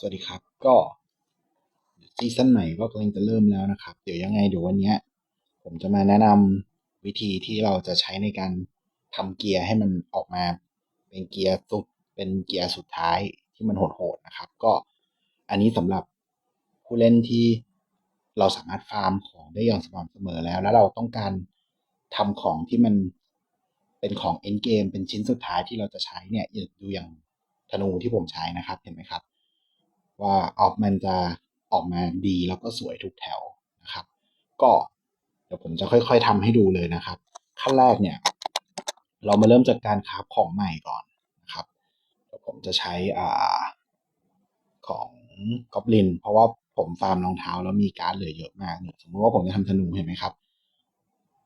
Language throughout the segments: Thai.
สวัสดีครับ ก็ซีซั่นใหม่ก็กำลังจะเริ่มแล้วนะครับ เดี๋ยวยังไงเดี๋ยววันนี้ผมจะมาแนะนำวิธีที่เราจะใช้ในการทำเกียร์ให้มันออกมาเป็นเกียร์สุดเป็นเกียร์สุดท้ายที่มันโหดๆนะครับ ก็อันนี้สำหรับผู้เล่นที่เราสามารถฟาร์มของได้อย่างสม่ำเสมอแล้ว แล้วเราต้องการทำของที่มันเป็นของ end game เป็นชิ้นสุดท้ายที่เราจะใช้เนี่ยดูอย่างธนูที่ผมใช้นะครับเห็นไหมครับ ว่าออกมันจะออกมาดีแล้วก็สวยทุกแถวนะครับ ก็เดี๋ยวผมจะค่อย ๆทำให้ดูเลยนะครับ ขั้นแรกเนี่ย เรามาเริ่มจากการคราฟของใหม่ก่อนนะครับเดี๋ยวผมจะใช้อ่าของกอบลิน เพราะว่าผมฟาร์มรองเท้าแล้วมีการ์ดเหลือเยอะมากสมมติว่าผมจะทำธนูเห็นไหมครับ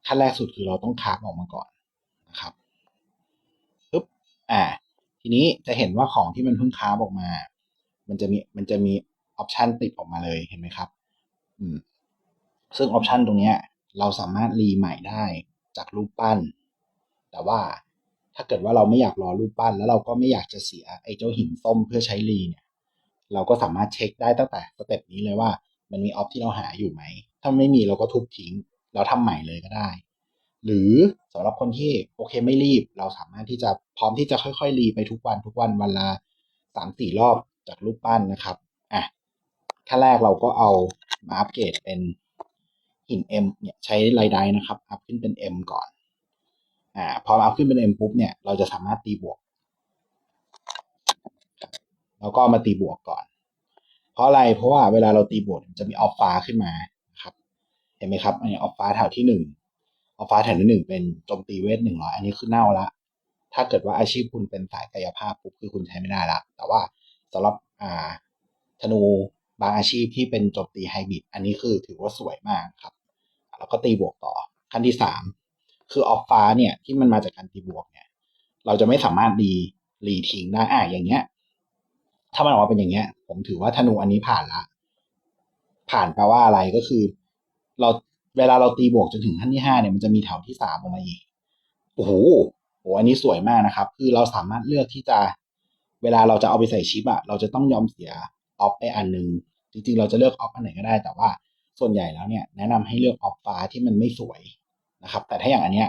ขั้นแรกสุดคือเราต้องคราฟออกมาก่อนนะครับปึ๊บอ่าทีนี้จะเห็นว่าของที่มันเพิ่งคราฟออกมา มันจะมีมันจะมีออปชันติดออกมาเลยเห็นไหมครับ อืม ซึ่งออปชันตรงเนี้ย เราสามารถรีใหม่ได้จากรูปปั้น แต่ว่าถ้าเกิดว่าเราไม่อยากรอรูปปั้น แล้วเราก็ไม่อยากจะเสียไอ้เจ้าหินส้มเพื่อใช้รีเนี่ย เราก็สามารถเช็คได้ตั้งแต่สเต็ปนี้เลยว่า มันมีออปที่เราหาอยู่ไหม ถ้าไม่มีเราก็ทุบทิ้ง เราทำใหม่เลยก็ได้ หรือสำหรับคนที่โอเคไม่รีบ เราสามารถที่จะพร้อมที่จะค่อยๆรีไปทุกวันทุกวันวันละสามสี่รอบ จากรูปปั้นนะครับอะขั้นแรกเราก็เอามาอัปเกรดเป็นหิน M เนี่ยใช้ไลไดนะครับ อัพขึ้นเป็น M ก่อน อ่า พออัพขึ้นเป็น M ปุ๊บเนี่ย เราจะสามารถตีบวก แล้วก็มาตีบวกก่อน เพราะอะไร เพราะว่าเวลาเราตีบวกจะมีออฟฟ้าขึ้นมาครับ เห็นไหมครับอันนี้ออฟฟ้าแถวที่หนึ่งออฟฟ้าแถวที่หนึ่งเป็นโจมตีเวทหนึ่งร้อยอันนี้คือเน่าละ ถ้าเกิดว่าอาชีพคุณเป็นสายกายภาพปุ๊บคือคุณใช้ไม่ได้ละ แต่ว่า สำหรับอ่าธนูบางอาชีพที่เป็นโจมตีไฮบริดอันนี้คือถือว่าสวยมากครับ แล้วก็ตีบวกต่อขั้นที่สามคือออฟฟ้าเนี่ยที่มันมาจากการตีบวกเนี่ย เราจะไม่สามารถรีรีทิ้งได้อะอย่างเงี้ย ถ้ามันออกมาเป็นอย่างเงี้ย ผมถือว่าธนูอันนี้ผ่านละ ผ่านแปลว่าอะไรก็คือ เราเวลาเราตีบวกจนถึงขั้นที่ห้าเนี่ยมันจะมีแถวที่สามออกมาอีกโอ้โหโหอันนี้สวยมากนะครับ คือเราสามารถเลือกที่จะ เวลาเราจะเอาไปใส่ชิปอะเราจะต้องยอมเสียออฟไปอันหนึ่งจริงๆ เราจะเลือกออฟอันไหนก็ได้ แต่ว่าส่วนใหญ่แล้วเนี่ยแนะนำให้เลือกออฟฟ้าที่มันไม่สวยนะครับ แต่ถ้าอย่างอันเนี้ย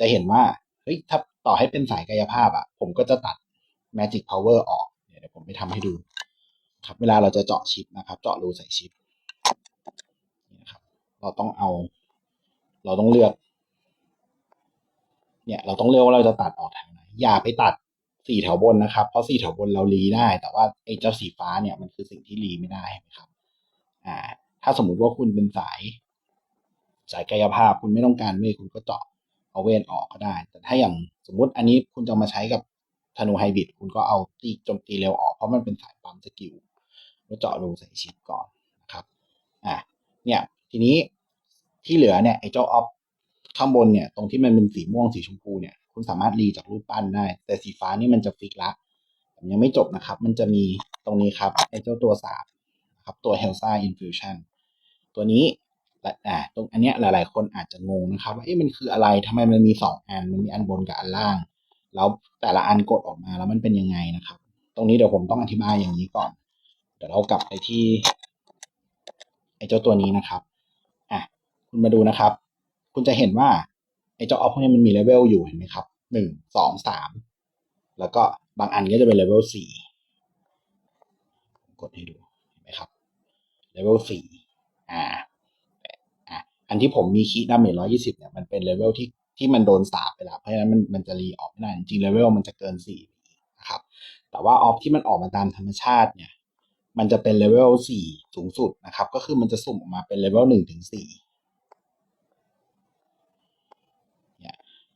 จะเห็นว่าเฮ้ยถ้าต่อให้เป็นสายกายภาพอะผมก็จะตัด Magic Power ออกเดี๋ยวผมไปทำให้ดู ครับ เวลาเราจะเจาะชิปนะครับ เจาะรูใส่ชิปนี่นะครับ เราต้องเอา เราต้องเลือก เนี่ย เราต้องเลือกว่าเราจะตัดออกแถวไหนอย่าไปตัด สี่แถวบนนะครับ เพราะสี่แถวบนเรารีได้ แต่ว่าไอ้เจ้าสีฟ้าเนี่ยมันคือสิ่งที่รีไม่ได้ครับ อ่า ถ้าสมมุติว่าคุณเป็นสาย สายกายภาพคุณไม่ต้องการเวทคุณก็เจาะเอาเวทออกก็ได้ แต่ถ้าอย่างสมมุติอันนี้คุณจะมาใช้กับธนูไฮบริดคุณก็เอาตีโจมตีเร็วออกเพราะมันเป็นสายปั๊มสกิลก็เจาะรูใส่ชิปก่อนนะครับอ่าเนี่ยทีนี้ที่เหลือเนี่ยไอ้เจ้าออฟข้างบนเนี่ย ตรงที่มันเป็นสีม่วงสีชมพูเนี่ย คุณสามารถรีจากรูปปั้นได้ แต่สีฟ้านี่มันจะฟิกละยังไม่จบนะครับ มันจะมีตรงนี้ครับไอเจ้าตัวสาบนะครับตัว h e l s a Infusion ตัวนี้อ่าตรงอันเนี้ยหลาย ๆ คนอาจจะงงนะครับว่าเอ๊ะมันคืออะไรทำไมมันมีสองอันมันมีอันบนกับอันล่าง แล้วแต่ละอันกดออกมาแล้วมันเป็นยังไงนะครับ ตรงนี้เดี๋ยวผมต้องอธิบายอย่างนี้ก่อน เดี๋ยวเรากลับไปที่ไอเจ้าตัวนี้นะครับอะคุณมาดูนะครับ คุณจะเห็นว่า เจ้าออฟพวกนี้มันมีเลเวลอยู่เห็นไหมครับหนึ่งสองสามแล้วก็บางอันก็จะเป็นเลเวลสี่กดให้ดูเห็นไหมครับเลเวลสี่อ่าอะอันที่ผมมีคีย์ดาเมจร้อยี่สิบเนี่ยมันเป็นเลเวลที่ที่มันโดนสาบไปแล้วเพราะฉะนั้นมันมันจะรีออกไม่ได้จริงเลเวลมันจะเกินสี่นะครับ แต่ว่าออฟที่มันออกมาตามธรรมชาติเนี่ย มันจะเป็นเลเวลสี่สูงสุดนะครับ ก็คือมันจะสุ่มออกมาเป็นเลเวลหนึ่งถึงสี่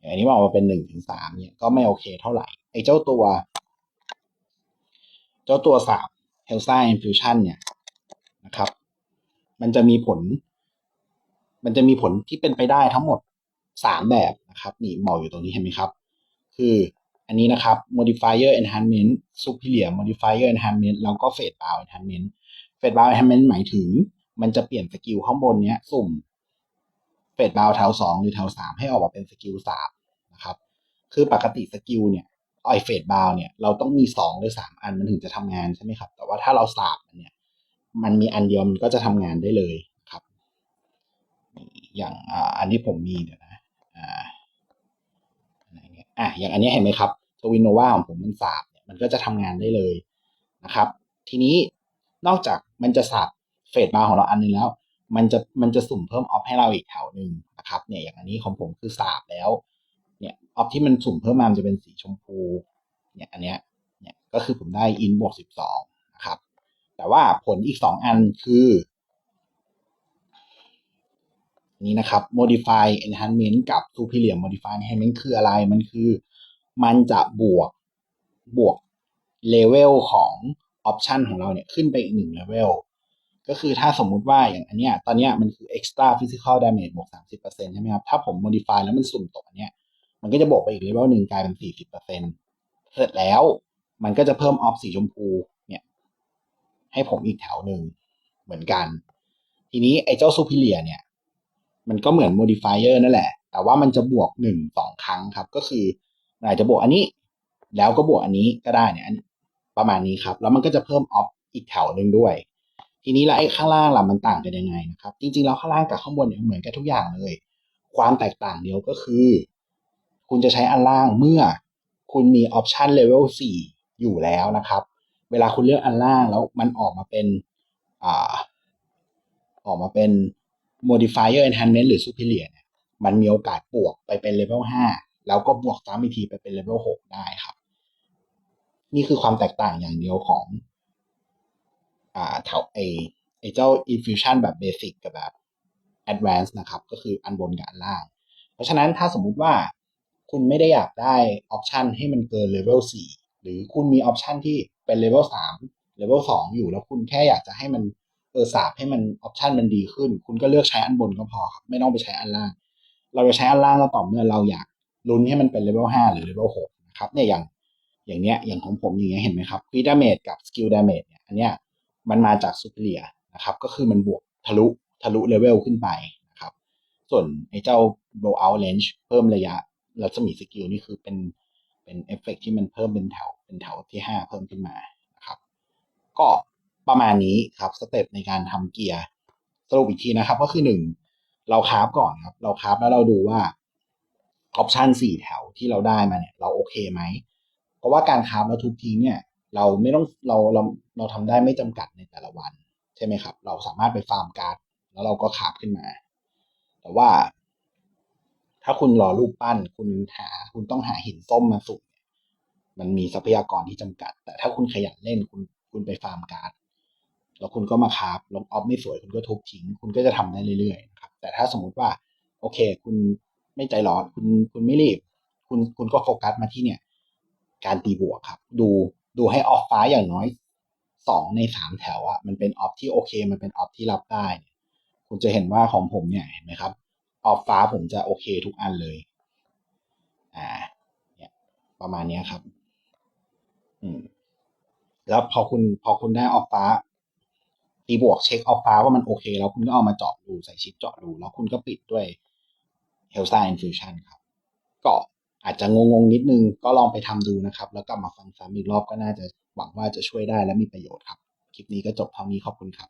อย่างนี้มันออกมาเป็นหนึ่งถึงสามเนี่ยก็ไม่โอเคเท่าไหร่ไอ้เจ้าตัว เจ้าตัวสาม h e l s a Infusion เนี่ยนะครับ มันจะมีผล มันจะมีผลที่เป็นไปได้ทั้งหมดสามแบบนะครับ นี่หมออยู่ตรงนี้เห็นไหมครับ คืออันนี้นะครับ modifier enhancement superior modifier enhancement แล้วก็ fade bound enhancement fade bound enhancement หมายถึง มันจะเปลี่ยนสกิลข้างบนเนี้ย สุ่ม fade bound แถวสองหรือแถวสามให้ออกมาเป็นสกิลสาม คือปกติสกิลเนี่ยไอเฟดบาวเนี่ยเราต้องมีสองหรือสามอันมันถึงจะทำงานใช่ไหมครับ แต่ว่าถ้าเราสาบมันเนี่ย มันมีอันเดียวมันก็จะทำงานได้เลยครับ อย่างอ่าอันที่ผมมีเดี๋ยวนะอ่าอะไรเงี้ยอะอย่างอันนี้เห็นไหมครับทวินโนวาของผมมันสาบเนี่ยมันก็จะทำงานได้เลยนะครับ ทีนี้นอกจากมันจะสาบเฟดบาร์ของเราอันหนึงแล้ว มันจะมันจะสุ่มเพิ่มออฟให้เราอีกแถวหนึ่งนะครับ เนี่ยอย่างอันนี้ของผมคือสาบแล้ว เนี่ยออฟที่มันสุ่มเพิ่มมามันจะเป็นสีชมพูเนี่ยอันเนี้ยเนี่ยก็คือผมได้อินบวกสิบสองนะครับ แต่ว่าผลอีกสองอันคือ นี้นะครับ modify enhancement กับ superior modify enhancement คืออะไรมันคือ มันจะบวกบวกเลเวลของออปชันของเราเนี่ยขึ้นไปอีกหนึ่งเลเวลก็คือถ้าสมมุติว่าอย่างอันเนี้ยตอนเนี้ยมันคือ extra physical damage บวกสามสิบเปอร์เซ็นใช่ไหมครับ ถ้าผม modify แล้วมันสุ่มตกอันเนี้ย มันก็จะบวกไปอีกเลเวลหนึ่งกลายเป็นสี่สิบเปอร์เซ็นเสร็จแล้ว มันก็จะเพิ่มออฟสีชมพูเนี่ย ให้ผมอีกแถวหนึ่งเหมือนกัน ทีนี้ไอ้เจ้า superior เนี่ย มันก็เหมือน modifier นั่นแหละ แต่ว่ามันจะบวกหนึ่งสองครั้งครับ ก็คืออาจจะบวกอันนี้ แล้วก็บวกอันนี้ก็ได้เนี่ยประมาณนี้ครับ แล้วมันก็จะเพิ่มออฟอีกแถวหนึ่งด้วย ทีนี้แล้วไอ้ข้างล่างล่ะมันต่างกันยังไงนะครับ จริงๆแล้วข้างล่างกับข้างบนเนี่ยเหมือนกันทุกอย่างเลย ความแตกต่างเดียวก็คือ คุณจะใช้อันล่างเมื่อคุณมีออปชันเลเวล4อยู่แล้วนะครับ เวลาคุณเลือกอันล่างแล้วมันออกมาเป็นอ่าออกมาเป็น modifier enhancement หรือ superior เนี่ยมันมีโอกาสบวกไปเป็นเลเวล5แล้วก็บวกซ้ำอีกทีไปเป็นเลเวล6ได้ครับ นี่คือความแตกต่างอย่างเดียวของอ่าแถวไอไอเจ้า infusion แบบ basic กับแบบ advanced นะครับ ก็คืออันบนกับอันล่าง เพราะฉะนั้นถ้าสมมุติว่า คุณไม่ได้อยากได้ออปชันให้มันเกินเลเวล4หรือคุณมีออปชันที่เป็นเลเวล3เลเวล2องอยู่แล้วคุณแค่อยากจะให้มันเออสาบให้มันออปชันมันดีขึ้น คุณก็เลือกใช้อันบนก็พอครับไม่ต้องไปใช้อันล่าง เราจะใช้อันล่างก็ต่อเมื่อเราอยากลุ้นให้มันเป็นเลเวล5หรือเลเวล6นะครับเนี่ยอย่างอย่างเนี้ยอย่างของผมอย่างเงี้ยเห็นไหมครับ crit damage กับ skill damage เนี่ยอันเนี้ยมันมาจาก superior นะครับก็คือมันบวกทะลุทะลุเลเวลขึ้นไปนะครับส่วนไอ้เจ้า blowout range เพิ่มระยะ รัศมีสกิลนี่คือเป็นเป็นเอฟเฟกที่มันเพิ่มเป็นแถวเป็นแถวที่ 5 เพิ่มขึ้นมานะครับ ก็ประมาณนี้ครับสเต็ปในการทำเกียร์สรุปอีกทีนะครับ ก็คือ 1 เราคราฟก่อนครับ เราคราฟแล้วเราดูว่าออปชัน4แถวที่เราได้มาเนี่ย เราโอเคไหม เพราะว่าการคราฟแล้วทุบทิ้งเนี่ย เราไม่ต้องเราเราเราทำได้ไม่จำกัดในแต่ละวัน ใช่ไหมครับ เราสามารถไปฟาร์มการ์ดแล้วเราก็คราฟขึ้นมา แต่ว่า ถ้าคุณรอรูปปั้น คุณหา คุณต้องหาหินส้มมาสุ่มมันมีทรัพยากรที่จำกัด แต่ถ้าคุณขยันเล่นคุณคุณไปฟาร์มการ์ดแล้วคุณก็มาคราฟลงออฟไม่สวยคุณก็ทุบทิ้ง คุณก็จะทำได้เรื่อยๆนะครับแต่ถ้าสมมุติว่า โอเค คุณไม่ใจร้อน คุณคุณไม่รีบ คุณคุณก็โฟกัสมาที่เนี่ย การตีบวกครับ ดูดูให้ออฟฟ้าอย่างน้อยสองในสามแถวอะมันเป็นออฟที่โอเค มันเป็นออฟที่รับได้ คุณจะเห็นว่าของผมเนี่ยเห็นไหมครับ ออฟฟ้าผมจะโอเคทุกอันเลย อ่าเนี่ยประมาณเนี้ยครับ อืม แล้วพอคุณพอคุณได้ออฟฟ้าตีบวกเช็คออฟฟ้าว่ามันโอเค แล้วคุณก็เอามาเจาะดูใส่ชิปเจาะดู แล้วคุณก็ปิดด้วย h e l s a Infusion ครับ ก็อาจจะงงๆนิดนึงก็ลองไปทำดูนะครับ แล้วกลับมาฟังซ้ำอีกรอบก็น่าจะหวังว่าจะช่วยได้และมีประโยชน์ครับ คลิปนี้ก็จบเท่านี้ขอบคุณครับ